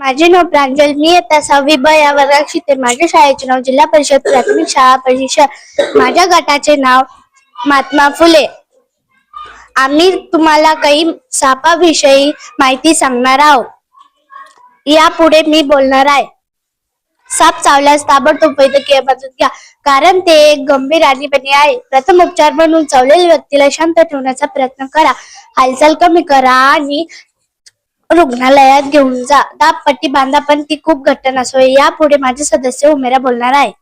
माझे नाव प्रांजल. मी आता सहावी ब या वर्गात शिकते. माझ्या शाळेचे नाव जिल्हा परिषद प्राथमिक शाळा परिषद माझ्या गटाचे नाव महात्मा फुले. आम्ही तुम्हाला काही सापाविषयी माहिती सांगणार आहोत. यापुढे मी बोलणार आहे. साप चावल्यास ताबडतोब वैद्यकीय मदत घ्या. कारण ते एक गंभीर आणीबाणी आहे. प्रथम उपचार म्हणून चावलेल्या व्यक्तीला शांत ठेवण्याचा प्रयत्न करा. हालचाल कमी करा आणि रुग्णालयात घेऊन जा. दाब पट्टी बांधा पण ती खूप घट्ट नसावी यापुढे माझे सदस्य उमेरा बोलणार आहे.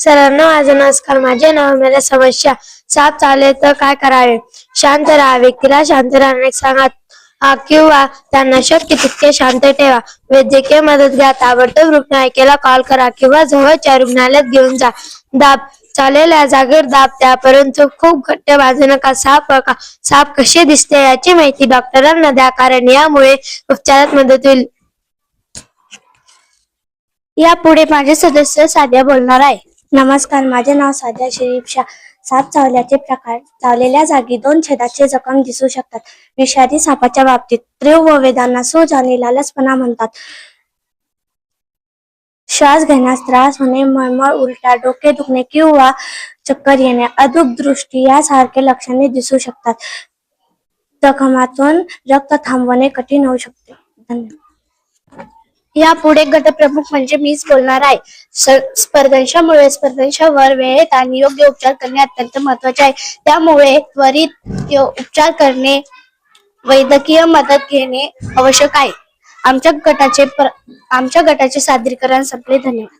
सरांना माझा नमस्कार. माझे नाव मेरा समस्या. साप चालले तर काय करावे? शांत राहा. व्यक्तीला शांत राहण्यास सांगा. किंवा त्यांना शक्य तितके शांत ठेवा. वैद्यकीय मदत घ्या. ताबडतोब रुग्णालयाला कॉल करा किंवा जवळच्या रुग्णालयात घेऊन जा. दाब चाललेल्या जागेवर दाब द्या परंतु खूप घट्ट बाजू नका साप का साप कसे दिसते याची माहिती डॉक्टरांना द्या कारण यामुळे उपचारात मदत होईल. यापुढे माझे सदस्य साध्या बोलणार आहे. नमस्कार माझे नाव साध्या शरीफ शाह साप चावल्याचे प्रकार चावलेल्या जागी दोन छेदाचे जखम दिसू शकतात. विषारी सापाच्या बाबतीत तीव्र वेदांना सूज आणि लालसपणा म्हणतात. श्वास घेण्यास त्रास होणे मळमळ उलटा डोके दुखणे किंवा चक्कर येणे अदूक दृष्टी यासारखे लक्षणे दिसू शकतात. जखमातून रक्त थांबवणे कठीण होऊ शकते. धन्यवाद. यापुढे गटप्रमुख म्हणजे मीच बोलणार आहे. स- स्पर्धांशामुळे स्पर्धांशावर वेळेत आणि योग्य उपचार करणे अत्यंत महत्त्वाचे आहे. त्यामुळे त्वरित उपचार करणे वैद्यकीय मदत घेणे आवश्यक आहे. आमच्या गटाचे आमच्या गटाचे सादरीकरण संपले. धन्यवाद.